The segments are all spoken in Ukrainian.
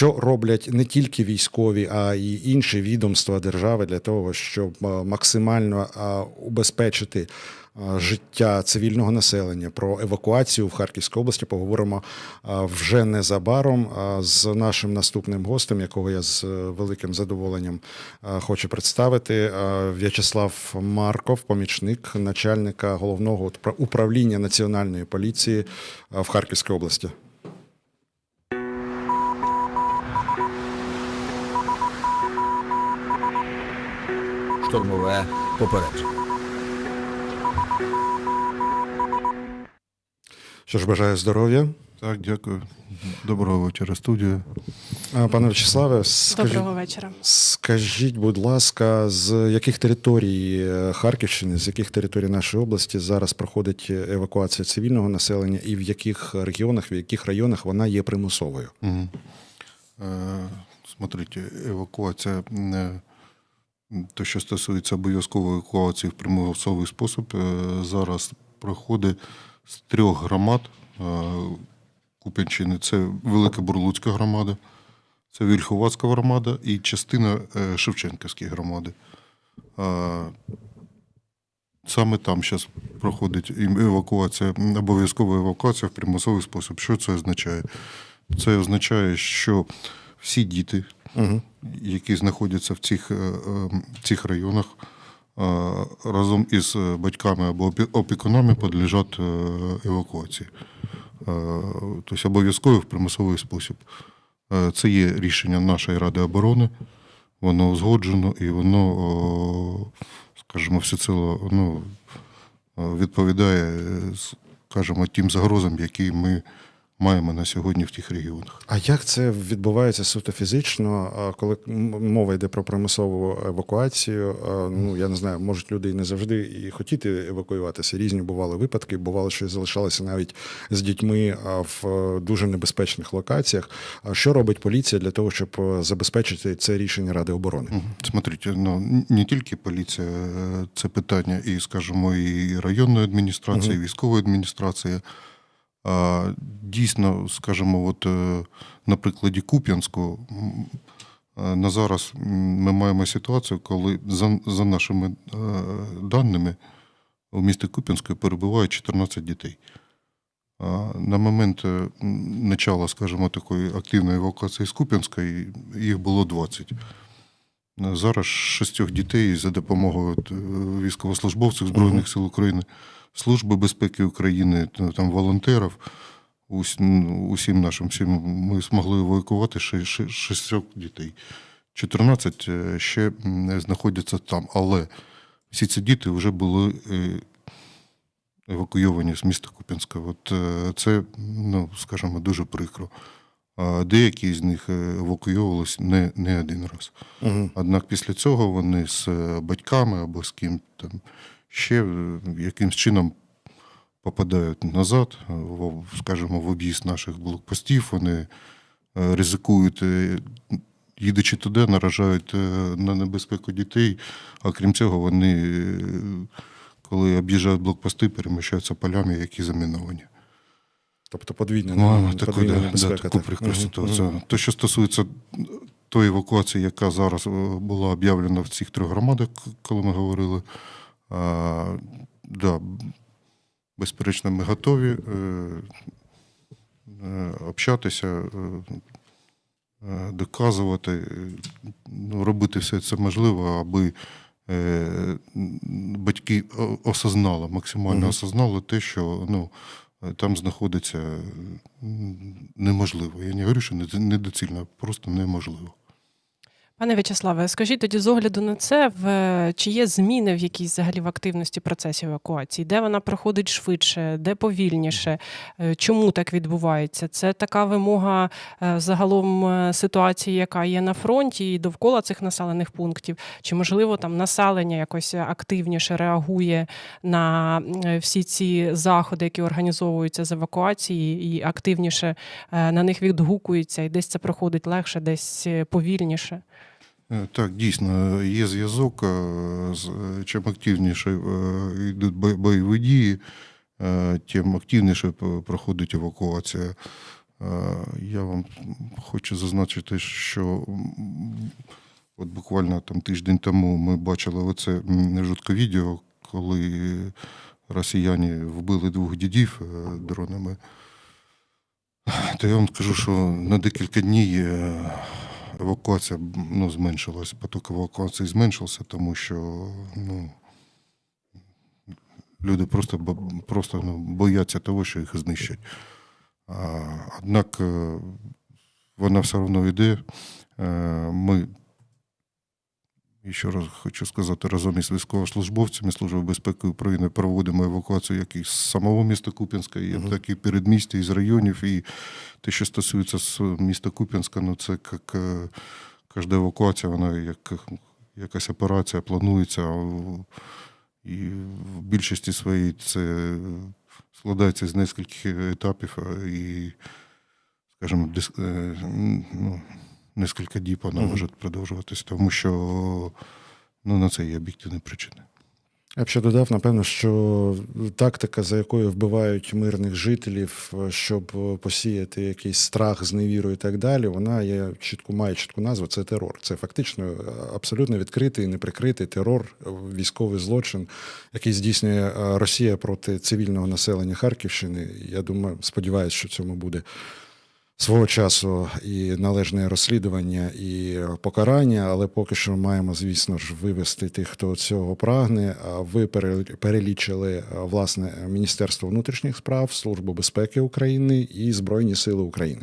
що роблять не тільки військові, а й інші відомства держави для того, щоб е, максимально е, убезпечити е, життя цивільного населення, про евакуацію в Харківській області поговоримо вже незабаром з нашим наступним гостем, якого я з великим задоволенням хочу представити. В'ячеслав Марков, помічник начальника головного управління національної поліції в Харківській області. Штурмове попередження. Що ж, бажаю здоров'я. Так, дякую. Доброго вечора, студія. Е, Пане В'ячеславе, скажіть, Доброго вечора. скажіть, будь ласка, з яких територій е, Харківщини, з яких територій нашої області зараз проходить евакуація цивільного населення, і в яких регіонах, в яких районах вона є примусовою? Угу. Е, смотрите, евакуація, те, що стосується обов'язкової евакуації в примусовий спосіб, е, зараз проходить з трьох громад е, Куп'янщини. Це Велика Бурлуцька громада, це Вільховацька громада і частина е, Шевченківської громади. Саме там зараз проходить евакуація, обов'язкова евакуація в примусовий спосіб. Що це означає? Це означає, що всі діти, Угу. які знаходяться в цих, е, е, цих районах, е, разом із батьками або опікунами підлежать евакуації. Тобто обов'язково в примусовий спосіб. Це є рішення нашої Ради оборони, воно узгоджено і воно, скажімо, всеціло ну, відповідає, скажімо, тим загрозам, які ми маємо на сьогодні в тих регіонах. А як це відбувається суто фізично, коли мова йде про примусову евакуацію? Ну я не знаю, можуть люди і не завжди і хотіти евакуюватися. Різні бували випадки. Бувало, що залишалися навіть з дітьми в е, дуже небезпечних локаціях. А що робить поліція для того, щоб е, забезпечити це рішення Ради оборони? Смотрите, ну не тільки поліція, е, це питання і, скажімо, і районної адміністрації, і військової адміністрації. Дійсно, скажімо, от е, на прикладі Куп'янську е, на зараз ми маємо ситуацію, коли за, за нашими е, даними у місті Куп'янську перебуває 14 дітей. На момент начала, скажімо, такої активної евакуації з Куп'янської їх було 20. Зараз шістьох дітей за допомогою е, військовослужбовців Збройних сил України, Служби безпеки України, там волонтерів, усім нашим всім ми змогли евакувати шістьох дітей. 14 е, ще знаходяться там, але всі ці діти вже були е, евакуйовані з міста Куп'янська. От е, це, ну, скажімо, дуже прикро. А Деякі з них е, евакуйовувалися не, не один раз. Угу. Однак після цього вони з е, батьками або з ким там ще е, якимсь чином попадають назад, в, скажімо, в об'їзд наших блокпостів. Вони ризикують, їдучи туди, наражають на небезпеку дітей. А крім цього, вони, коли об'їжджають блокпости, переміщаються полями, які заміновані. Тобто подвійна, Маємо таку, подвійна да, да, таку так. Мгм, ситуацію. мгм. Те, що стосується тої евакуації, яка зараз е, була об'явлена в цих трьох громадах, коли ми говорили, а, да, безперечно, ми готові е, е, общатися, е, е, доказувати, е, ну, робити все це можливо, аби е, батьки осознали, максимально Мгм. осознали те, що ну, е, там знаходиться неможливо. Я не говорю, що не- недоцільно, просто неможливо. Пане В'ячеславе, скажіть тоді з огляду на це, в чи є зміни в якійсь взагалі в активності процесів евакуації? Де вона проходить швидше, де повільніше? Е, Чому так відбувається? Це така вимога е, загалом е, ситуації, яка є на фронті і довкола цих населених пунктів? Чи можливо там населення якось активніше реагує на всі ці заходи, які організовуються з евакуації, і активніше на них відгукується, і десь це проходить легше, десь повільніше? Е, Так, дійсно, є зв'язок. е, е, Чим активніше йдуть бойові дії, тим активніше проходить евакуація. Я вам хочу зазначити, що от буквально там тиждень тому ми бачили оце жутке відео, коли росіяни вбили двох дідів дронами. То я вам скажу, що на декілька днів евакуація ну, зменшилась, поток евакуації зменшився, тому що ну, люди просто, просто ну, бояться того, що їх знищать. А, Однак е, вона все одно йде. Е, Ми, і ще раз хочу сказати, разом із військовослужбовцями Служби безпеки України проводимо евакуацію як із самого міста Куп'янська, і Мгм. так і передмістя, із районів. І те, що стосується міста Куп'янська, ну це як кожна евакуація, вона як якась операція планується. І в більшості своїй це складається з нескольких етапів і, скажімо, дис, е, ну, нескільки діб вона може продовжуватися, тому що ну, на це є об'єктивні причини. Я б ще додав, напевно, що тактика, за якою вбивають мирних жителів, щоб посіяти якийсь страх, зневіру і так далі, вона є чітку, має чітку назву це терор. Це фактично е, абсолютно відкритий, неприкритий терор, е, військовий злочин, який здійснює е, Росія проти цивільного населення Харківщини. Я думаю, сподіваюся, що цьому буде свого часу і належне розслідування, і покарання, але поки що маємо, звісно ж, вивести тих, хто цього прагне. Ви пере- перелічили власне Міністерство внутрішніх справ, Службу безпеки України і Збройні Сили України.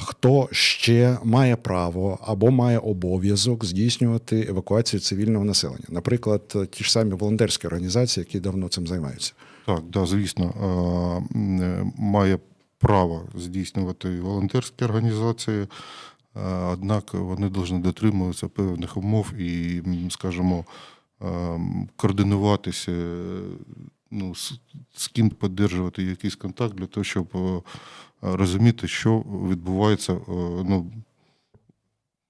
Хто ще має право або має обов'язок здійснювати евакуацію цивільного населення? Наприклад, ті ж самі волонтерські організації, які давно цим займаються. Так, да, звісно, е, е, має право здійснювати волонтерські організації, е, однак вони повинні дотримуватися певних умов і, скажімо, е, координуватися, е, ну, з, ким підтримувати якийсь контакт для того, щоб розуміти, що відбувається, ну,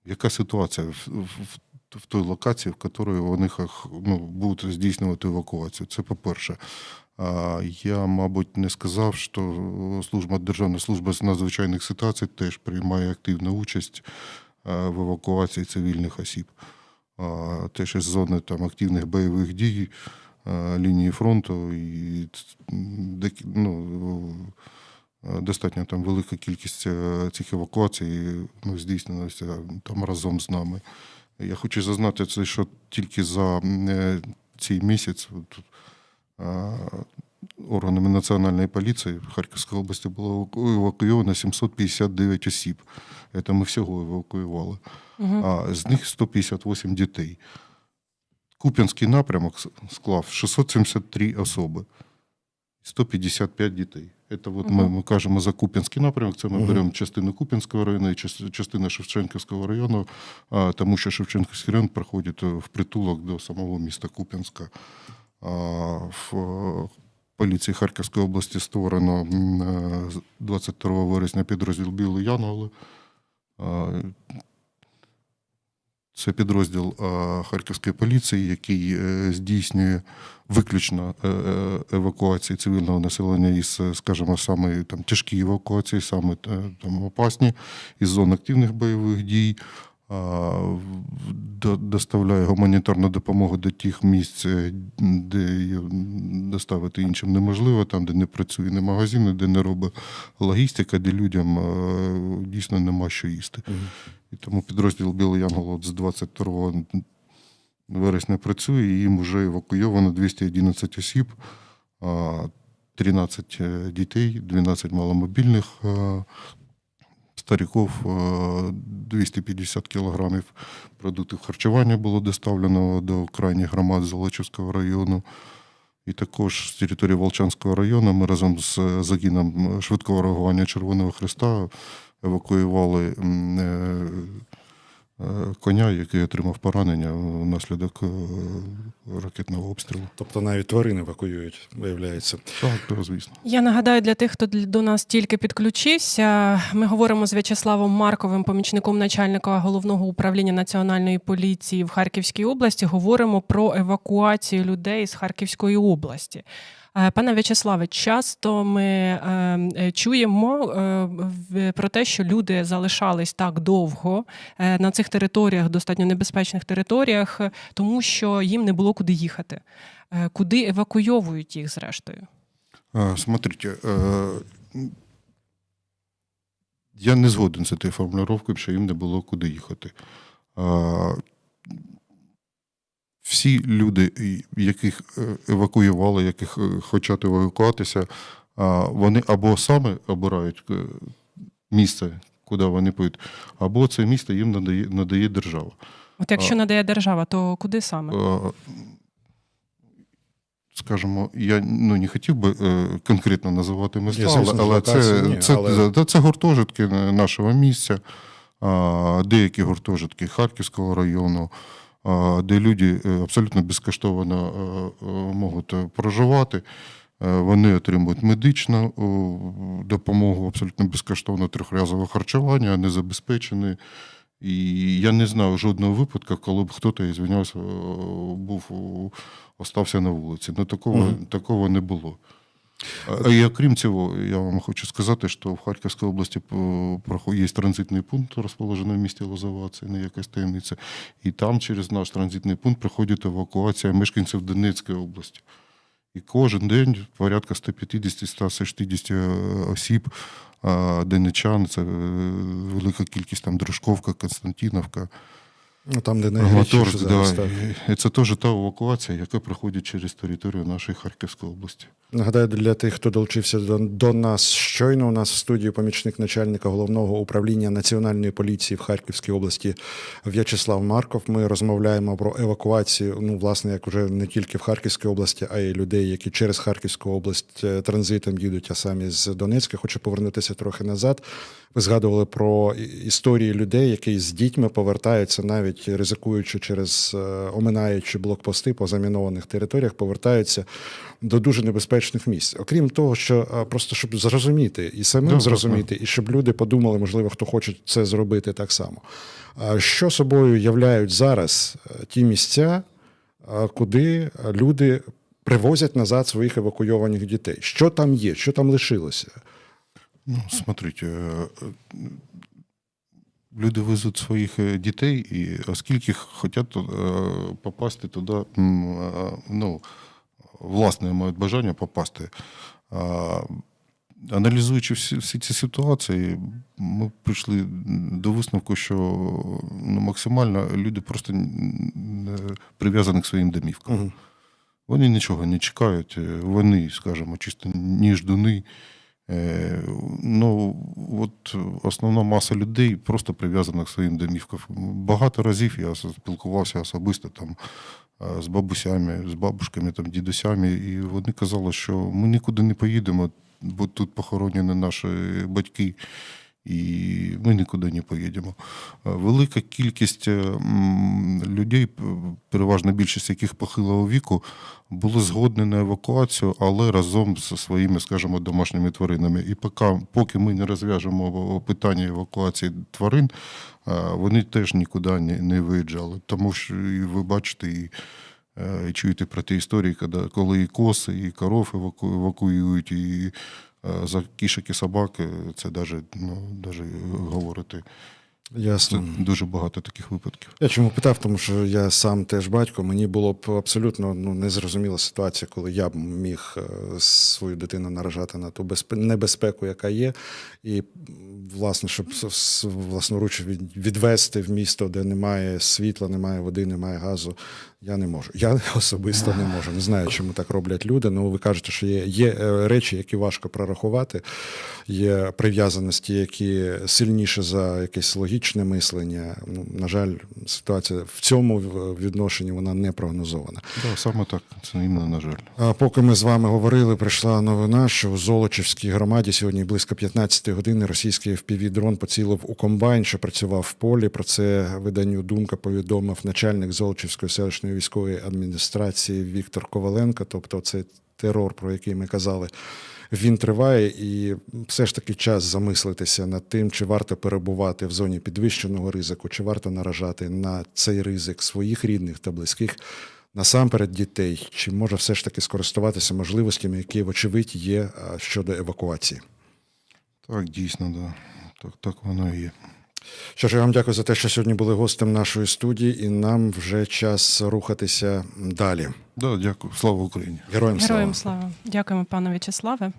яка ситуація в, в, в той локації, в якій вони ну, будуть здійснювати евакуацію. Це по-перше. Я, мабуть, не сказав, що служба Державна служба з надзвичайних ситуацій теж приймає активну участь в евакуації цивільних осіб. Теж із зони там, активних бойових дій, лінії фронту і ну, е, достатньо там велика кількість е, цих евакуацій ну, здійснилася там разом з нами. Я хочу зазнати, що тільки за е, цей місяць органами Національної поліції в Харківській області було евакуйовано 759 осіб. Це ми всього евакуювали. Угу. А з них 158 дітей. Куп'янський напрямок склав 673 особи, 155 дітей. Це от ми, ми кажемо за Куп'янський напрямок, це ми Мгм. беремо частину Куп'янського району і частину Шевченківського району, тому що Шевченківський район проходить е, в притулок до самого міста Куп'янська. В е, поліції Харківської області створено е, з 22 вересня підрозділ Білий Янголи. Це підрозділ е, Харківської поліції, який е, здійснює виключно е, е, евакуації цивільного населення із, е, скажімо, саме там тяжкі евакуації, саме е, там опасні із зон активних бойових дій. Доставляє гуманітарну допомогу до тих місць, е, де її доставити іншим неможливо, там, де не працює ні магазини, де не робить логістика, де людям е, дійсно нема що їсти. І тому підрозділ Білий Янгол от з 22 вересня працює, і їм вже евакуйовано 211 осіб, 13 е, дітей, 12 маломобільних стариків, е, 250 кілограмів продуктів харчування було доставлено до крайніх громад Золочівського району. І також з території Волчанського району ми разом з загином швидкого реагування Червоного Христа евакуювали е, е, коня, який отримав поранення внаслідок е, ракетного обстрілу. Тобто навіть тварини евакуюють, виявляється. Так, так, звісно. Я нагадаю для тих, хто до нас тільки підключився. Ми говоримо з В'ячеславом Марковим, помічником начальника головного управління національної поліції в Харківській області. Говоримо про евакуацію людей з Харківської області. Е, Пане В'ячеславе, часто ми е, е, чуємо про те, що люди залишались так довго на цих територіях, достатньо небезпечних територіях, тому що їм не було куди їхати. Куди евакуйовують їх зрештою? Смотрите, я не згоден з цією формулировкою, що їм не було куди їхати. Всі люди, яких е, евакуювали, яких е, хочуть евакуатися, вони або саме обирають е, місце, куди вони поїдуть, або це місце їм надає, надає держава. От якщо А. надає держава, то куди саме? Скажімо, я ну, не хотів би конкретно називати міста, але, але, це, ні, це, але- це, це гуртожитки нашого місця, деякі гуртожитки Харківського району, де люди е, абсолютно безкоштовно е, е, можуть е, проживати. Е, Вони отримують медичну допомогу, абсолютно безкоштовно трьохразове харчування, не забезпечені. І я не знаю жодного випадку, коли б хтось, я звинявся, був остався на вулиці. Ну такого, Мгм. такого не було. І окрім цього, я вам хочу сказати, що в Харківській області є транзитний пункт, розположений в місті Лозова, це не якась таємниця. І там через наш транзитний пункт приходить евакуація мешканців Донецької області. І кожен день порядка 150-160 осіб, а, донечан, це е, велика кількість там Дружковка, Константиновка, Ну, там, де Краматорськ. зараз. Да. І це теж та евакуація, яка проходить через територію нашої Харківської області. Нагадаю, для тих, хто долучився до, до нас щойно, у нас в студії помічник начальника головного управління Національної поліції в Харківській області В'ячеслав Марков. Ми розмовляємо про евакуацію, ну, власне, як вже не тільки в Харківській області, а й людей, які через Харківську область е, транзитом їдуть, а самі з Донецька. Хочу повернутися трохи назад. Ви згадували про історії людей, які з дітьми повертаються, навіть ризикуючи через е, оминаючи блокпости по замінованих територіях, повертаються до дуже небезпечних місць. Окрім того, що е, просто щоб зрозуміти і самим так, зрозуміти, і щоб люди подумали, можливо, хто хоче це зробити так само. Що собою являють зараз е, ті місця, куди люди привозять назад своїх евакуйованих дітей? Що там є, що там лишилося? Ну, смотрите, люди везуть своїх е, дітей, і оскільки хочуть е, попасти туди, е, ну, власне, мають бажання попасти. Аналізуючи всі, всі ці ситуації, ми прийшли до висновку, що ну, максимально люди просто не прив'язані к своїм домівкам. Мгм. Вони нічого не чекають, вони, скажімо, чисто ніждуни. Е, Ну, от основна маса людей просто прив'язана к своїм домівкам. Багато разів я спілкувався особисто там з бабусями, з бабушками, там, дідусями, і вони казали, що ми нікуди не поїдемо, бо тут похоронені наші батьки, і ми нікуди не поїдемо. Е, Велика кількість е, людей, переважна більшість яких похилого віку, були згодні на евакуацію, але разом зі своїми, скажімо, домашніми тваринами. І поки, поки ми не розв'яжемо питання евакуації тварин, е, вони теж нікуди не, виїжджали. Тому що і ви бачите, і, і чуєте про ті історії, коли, і коси, і коров еваку, евакуюють, і за кішок і собак, е, це навіть, ну, даже говорити. Це Ясно. дуже багато таких випадків. Я чому питав, тому що я сам теж батько. Мені було б абсолютно ну, незрозуміла ситуація, коли я б міг е, свою дитину наражати на ту безпе- небезпеку, яка є, і власне, щоб власноруч відвести в місто, де немає світла, немає води, немає газу. Я не можу. Я особисто не можу. Не знаю, чому так роблять люди. Ну ви кажете, що є, є е, речі, які важко прорахувати, є прив'язаності, які сильніше за якесь логічне мислення. Ну, на жаль, ситуація в цьому відношенні вона не прогнозована. Да, саме так, це іменно, на жаль. А поки ми з вами говорили, прийшла новина, що у Золочівській громаді сьогодні близько 15 години російський FPV-дрон поцілив у комбайн, що працював в полі. Про це виданню Думка повідомив начальник Золочівської селищної військової адміністрації Віктор Коваленко. Тобто, це терор, про який ми казали. Він триває, і все ж таки час замислитися над тим, чи варто перебувати в зоні підвищеного ризику, чи варто наражати на цей ризик своїх рідних та близьких. насамперед дітей, чи може все ж таки скористуватися можливостями, які, вочевидь, є щодо евакуації? Так, дійсно, да. так, так воно і є. Що ж, я вам дякую за те, що сьогодні були гостем нашої студії, і нам вже час рухатися далі. Да, дякую. Слава Україні. Героям слава! Слава. Дякуємо, пане В'ячеславе.